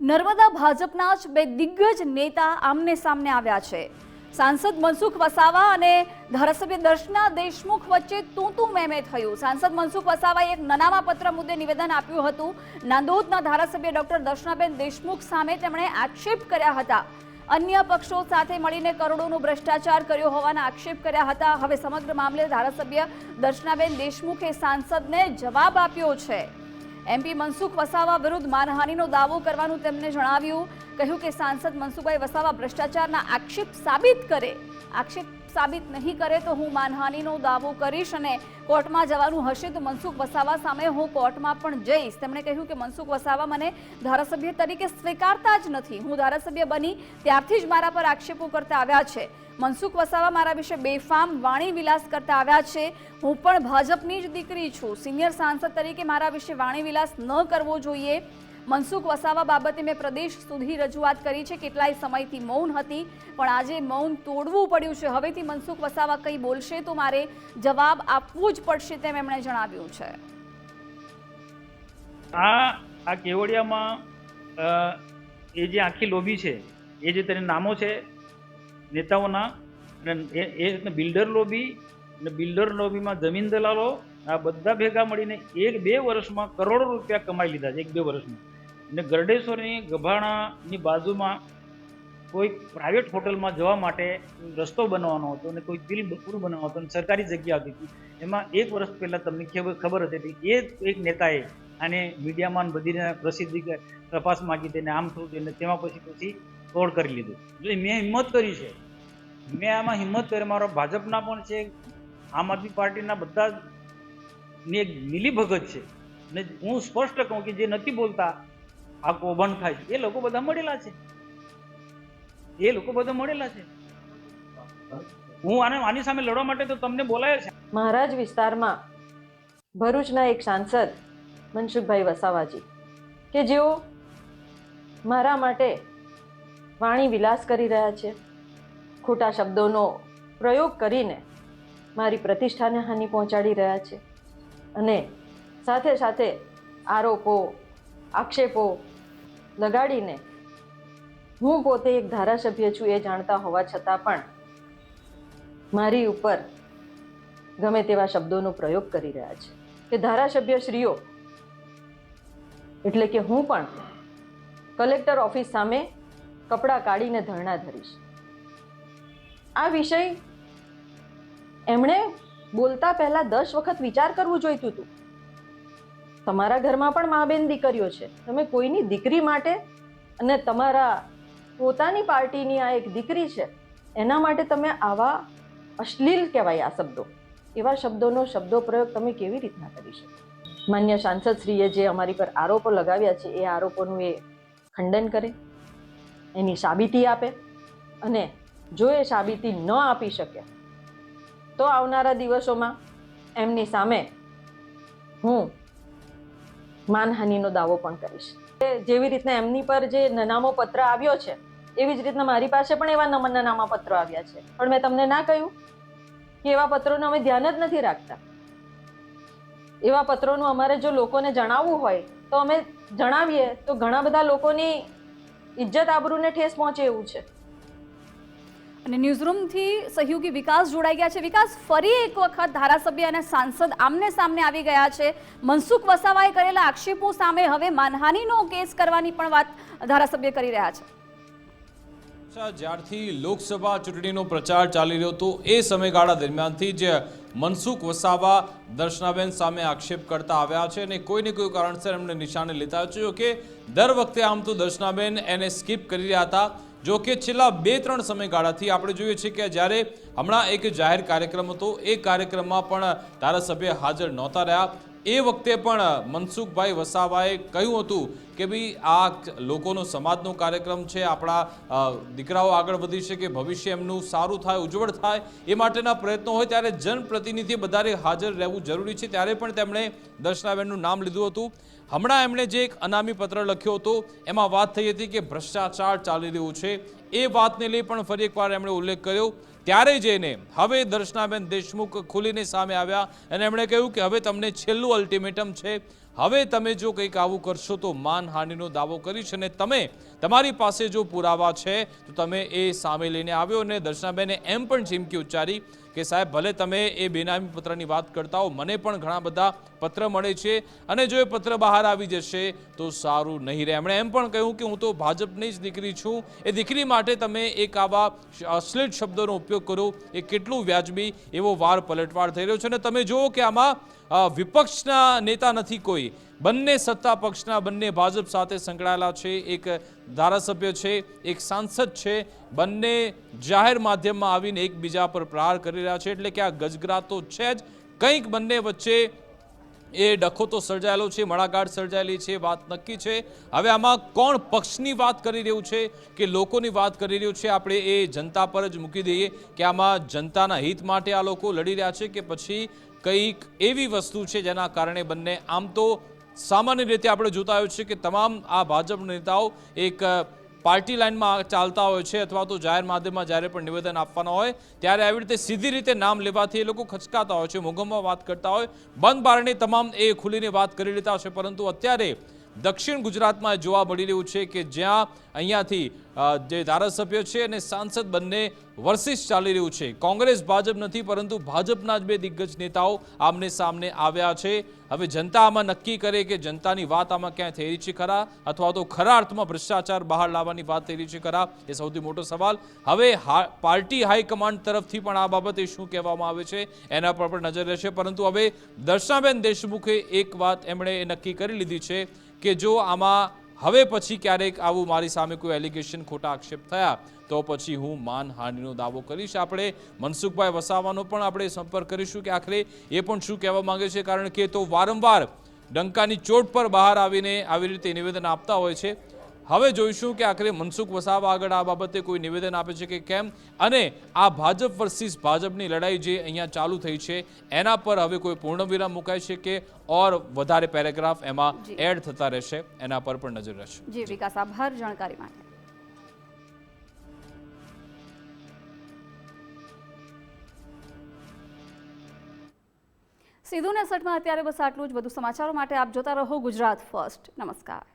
નર્મદા ભાજપના જ બે દિગ્ગજ નેતા આમને સામને આવ્યા છે. સાંસદ મનસુખ વસાવા અને ધારાસભ્ય દર્શના દેશમુખ વચ્ચે તું તું મેમે થયું. સાંસદ મનસુખ વસાવાએ એક નનામા પત્ર મુદ્દે નિવેદન આપ્યું હતું. નાંદોદના ધારાસભ્ય ડોક્ટર દર્શનાબેન દેશમુખ સામે તેમણે આક્ષેપ કર્યા હતા. અન્ય પક્ષો સાથે મળીને કરોડોનો ભ્રષ્ટાચાર કર્યો હોવાના આક્ષેપ કર્યા હતા. હવે સમગ્ર મામલે ધારાસભ્ય દર્શનાબેન દેશમુખે સાંસદને જવાબ આપ્યો છે. એમપી મનસુખ વસાવા વિરુદ્ધ માનહાનિનો દાવો કરવાનું તેમને જણાવ્યું. કહ્યું કે સાંસદ મનસુખભાઈ વસાવા ભ્રષ્ટાચારના આક્ષેપ સાબિત કરે. આક્ષેપ સાબિત નહીં કરે તો હું માનહાનિનો દાવો કરીશ અને કોર્ટમાં જવાનું હશે તો મનસુખ વસાવા સામે હું કોર્ટમાં પણ જઈશ. તેમણે કહ્યું કે મનસુખ વસાવા મને ધારાસભ્ય તરીકે સ્વીકારતા જ નથી. હું ધારાસભ્ય બની ત્યારથી જ મારા પર આક્ષેપો કરતા આવ્યા છે. મનસુખ વસાવા મારા વિશે બેફામ વાણી વિલાસ કરતા આવ્યા છે. હું પણ ભાજપની જ દીકરી છું. સિનિયર સાંસદ તરીકે મારા વિશે વાણી વિલાસ ન કરવો જોઈએ. મનસુખ વસાવા બાબતે મેં પ્રદેશ સુધી રજૂઆત કરી છે. કેટલાય સમયથી મૌન હતી, પણ આજે મૌન તોડવું પડ્યું છે. હવેથી મનસુખ વસાવા કંઈ બોલશે તો મારે જવાબ આપવું જ પડશે તેમ એમણે જણાવ્યું છે. આ આ કેવડિયામાં એ જે આખી લોબી છે, એ જે તેને નામો છે નેતાઓના અને એ રીતના બિલ્ડર લોબી અને બિલ્ડર લોબીમાં જમીન દલાલો આ બધા ભેગા મળીને એક બે વર્ષમાં કરોડો રૂપિયા કમાઈ લીધા છે, એક બે વર્ષમાં. અને ગરડેશ્વરની ગભાણાની બાજુમાં કોઈ પ્રાઇવેટ હોટલમાં જવા માટે રસ્તો બનાવવાનો હતો અને કોઈ બિલ પૂરું બનાવવાનો હતો અને સરકારી જગ્યા હતી. એમાં એક વર્ષ પહેલાં તમને ખબર હતી કે એ એક નેતાએ આને મીડિયામાં બધીને પ્રસિદ્ધિ તપાસ માગી તેને આમ થયું તેને તેમાં પછી પછી તોડ કરી લીધું. જો મેં હિંમત કરી છે, મેં આમાં હિંમત કરી, મારો ભાજપના પણ છે, આમ આદમી પાર્ટીના બધા ની એક મિલીભગત છે. ને હું સ્પષ્ટ કહું કે જે નથી બોલતા, આ કૌભાંડ થાય છે. એ લોકો બધા મળેલા છે. એ લોકો બધા મળેલા છે. હું આને, આની સામે લડવા માટે તો તમને બોલાયો છે. મહારાજ વિસ્તારમાં ભરૂચના એક સાંસદ મનસુખભાઈ વસાવાજી, કે જેઓ મારા માટે વાણી વિલાસ કરી રહ્યા છે. ખોટા શબ્દોનો પ્રયોગ કરીને મારી પ્રતિષ્ઠાને હાનિ પહોંચાડી રહ્યા છે. અને સાથે સાથે આરોપો, આક્ષેપો લગાડીને હું પોતે એક ધારાસભ્ય છું એ જાણતા હોવા છતાં પણ મારી ઉપર ગમે તેવા શબ્દોનો પ્રયોગ કરી રહ્યા છે. કે ધારાસભ્ય શ્રીઓ એટલે કે હું પણ, કલેક્ટર ઓફિસ સામે કપડાં કાઢીને ધરણા ધરીશ. આ વિષય એમણે બોલતા પહેલા દસ વખત વિચાર કરવું જોઈતું હતું. તમારા ઘરમાં પણ મા બેન દીકરીઓ છે. તમે કોઈની દીકરી માટે અને તમારા પોતાની પાર્ટીની આ એક દીકરી છે, એના માટે તમે આવા અશ્લીલ કહેવાય આ શબ્દો. એવા શબ્દોનો શબ્દો પ્રયોગ તમે કેવી રીતના કરી શકો? માન્ય સાંસદશ્રીએ જે અમારી પર આરોપો લગાવ્યા છે, એ આરોપોનું એ ખંડન કરે. એની સાબિતી આપે અને જો એ સાબિતી ન આપી શકે, તો આવનારા દિવસોમાં એમની સામે હું માનહાનિનો દાવો પણ કરીશ. જેવી રીતના એમની પર જે નનામો પત્ર આવ્યો છે, એવી જ રીતના મારી પાસે પણ એવા નમન નનામા પત્રો આવ્યા છે. પણ મેં તમને ના કહ્યું કે એવા પત્રોનું અમે ધ્યાન જ નથી રાખતા. એવા પત્રોનું અમારે જો લોકોને જણાવવું હોય, તો અમે જણાવીએ તો ઘણા બધા લોકોની ઇજ્જત આબરૂને ઠેસ પહોંચે એવું છે. અને ન્યૂઝરૂમથી સહયોગી વિકાસ જોડાઈ ગયા છે. વિકાસ ફરી એક વખત ધારાસભ્ય અને સાંસદ આમને સામને આવી ગયા છે. મનસુખ વસાવાએ કરેલા આક્ષેપો સામે હવે માનહાનિનો કેસ કરવાની પણ વાત ધારાસભ્ય કરી રહ્યા છે. જ્યારથી લોકસભા ચૂંટણીનો પ્રચાર ચાલી રહ્યો હતો, એ સમયગાળા દરમિયાનથી જ મનસુખ વસાવા, દર્શનાબેન સામે આક્ષેપ કરતા આવ્યા છે અને કોઈને કોઈ કારણસર એમને નિશાને લેતા છે. જો કે દર વખતે આમ તો દર્શનાબેન એને સ્કીપ કરી રહ્યા હતા. જો કે છેલ્લા બે ત્રણ સમયગાળાથી આપણે જોઈએ છીએ કે જ્યારે હમણાં એક જાહેર કાર્યક્રમ હતો, એ કાર્યક્રમમાં પણ ધારાસભ્ય હાજર નહોતા રહ્યા. એ વખતે પણ મનસુખભાઈ વસાવાએ કહ્યું હતું કે ભાઈ, આ લોકોનો સમાજનો કાર્યક્રમ છે, આપણા દીકરાઓ આગળ વધી શકે, ભવિષ્ય એમનું સારું થાય, ઉજ્જવળ થાય, એ માટેના પ્રયત્નો હોય ત્યારે જનપ્રતિનિધિ બધારે હાજર રહેવું જરૂરી છે. ત્યારે પણ તેમણે દર્શનાબેનનું નામ લીધું હતું. હમણાં એમણે જે એક અનામી પત્ર લખ્યો હતો, એમાં વાત થઈ હતી કે ભ્રષ્ટાચાર ચાલી રહ્યું છે. એ વાતને લઈ પણ ફરી એકવાર એમણે ઉલ્લેખ કર્યો. ત્યારે જઈને હવે દર્શનાબેન દેશમુખ ખુલીને સામે આવ્યા અને એમણે કહ્યું કે હવે તમને છેલ્લું અલ્ટિમેટમ છે. હવે તમે જો કંઈક આવું કરશો તો માનહાનિનો દાવો કરીશ અને તમે તમારી પાસે જો પુરાવા છે તો તમે એ સામે લઈને આવ્યો અને દર્શનાબેને એમ પણ ચીમકી ઉચ્ચારી કે સાહેબ, ભલે તમે એ બેનામી પત્રની વાત કરતા હો, મને પણ ઘણા બધા પત્ર મળે છે અને જો એ પત્ર બહાર આવી જશે તો સારું નહીં રહે. એમણે એમ પણ કહ્યું કે હું તો ભાજપની જ દીકરી છું. એ દીકરી માટે તમે એક આવા અશ્લીલ શબ્દોનો ઉપયોગ કરો. એ કેટલું વ્યાજબી એવો વાર પલટવાર થઈ રહ્યો છે. અને તમે જુઓ કે આમાં વિપક્ષના નેતા નથી કોઈ. બંને સત્તા પક્ષના બંને ભાજપ સાથે સંકળાયેલા છે. એક ધારાસભ્ય છે, એક સાંસદ છે. બંને જાહેર માધ્યમમાં આવીને એકબીજા પર પ્રહાર કરી રહ્યા છે. એટલે કે આ ગજગરા તો છે જ. કંઈક બંને વચ્ચે એ ડખો તો સર્જાયેલો છે મડાગાઢ સર્જાયેલી છે, વાત નક્કી છે. હવે આમાં કોણ પક્ષની વાત કરી રહ્યું છે કે લોકોની વાત કરી રહ્યું છે, આપણે એ જનતા પર જ મૂકી દઈએ કે આમાં જનતાના હિત માટે આ લોકો લડી રહ્યા છે કે પછી કંઈક એવી વસ્તુ છે જેના કારણે બંને આમ તો સામાન્ય રીતે આપણે જોતા આવ્યું છે કે તમામ આ ભાજપ નેતાઓ એક પાર્ટી લાઇનમાં ચાલતા હોય છે અથવા તો જાહેર માધ્યમમાં જ્યારે પણ નિવેદન આપવાના હોય, ત્યારે આવી રીતે સીધી રીતે નામ લેવાથી એ લોકો ખચકાતા હોય છે મોગમમાં વાત કરતા હોય. બંધ બારણે તમામ એ ખુલીને વાત કરી લેતા હોય છે, પરંતુ અત્યારે દક્ષિણ ગુજરાતમાં જોવા મળી રહ્યું છે કે જ્યાં અહીંયાથી જે ધારાસભ્ય છે અને સાંસદ બંને વર્સિસ ચાલી રહ્યું છે. કોંગ્રેસ ભાજપ નથી, પરંતુ ભાજપના જ બે દિગ્ગજ નેતાઓ આમને સામને આવ્યા છે. હવે જનતા આમાં નક્કી કરે કે જનતાની વાત આમાં ક્યાંય થઈ રહી છે ખરા, અથવા તો ખરા અર્થમાં ભ્રષ્ટાચાર બહાર લાવવાની વાત થઈ રહી છે ખરા, એ સૌથી મોટો સવાલ. હવે પાર્ટી હાઈકમાન્ડ તરફથી પણ આ બાબતે શું કહેવામાં આવે છે, એના પર પણ નજર રહેશે. પરંતુ હવે દર્શનાબેન દેશમુખે એક વાત એમણે નક્કી કરી લીધી છે. કે જો આમાં હવે પછી ક્યારેક આવું મારી સામે કોઈ એલિગેશન ખોટા આક્ષેપ થયા, તો પછી હું માનહાનિનો દાવો કરીશ. આપણે મનસુખભાઈ વસાવાનો પણ આપણે સંપર્ક કરીશું કે આખરે એ પણ શું કહેવા માંગે છે? કારણ કે તો વારંવાર ડંકાની ચોટ પર બહાર આવીને આવી રીતે નિવેદન આપતા હોય છે. હવે જોઈશું કે આખરે મનસુખ વસાવા આગળ આ બાબતે કોઈ નિવેદન આપે છે કે કેમ? અને આ ભાજપ વર્સિસ ભાજપની લડાઈ જે અહીંયા ચાલુ થઈ છે એના પર હવે કોઈ પૂર્ણવિરામ મુકાય છે કે ઓર વધારે પેરેગ્રાફ એમાં એડ થતા રહેશે? એના પર પણ નજર રહેશે જી વિકાસ આભાર જાણકારી માટે. સીધું ને સટમાં અત્યારે બસ આટલું જ. વધુ સમાચારો માટે આપ જોતા રહો ગુજરાત ફર્સ્ટ. નમસ્કાર.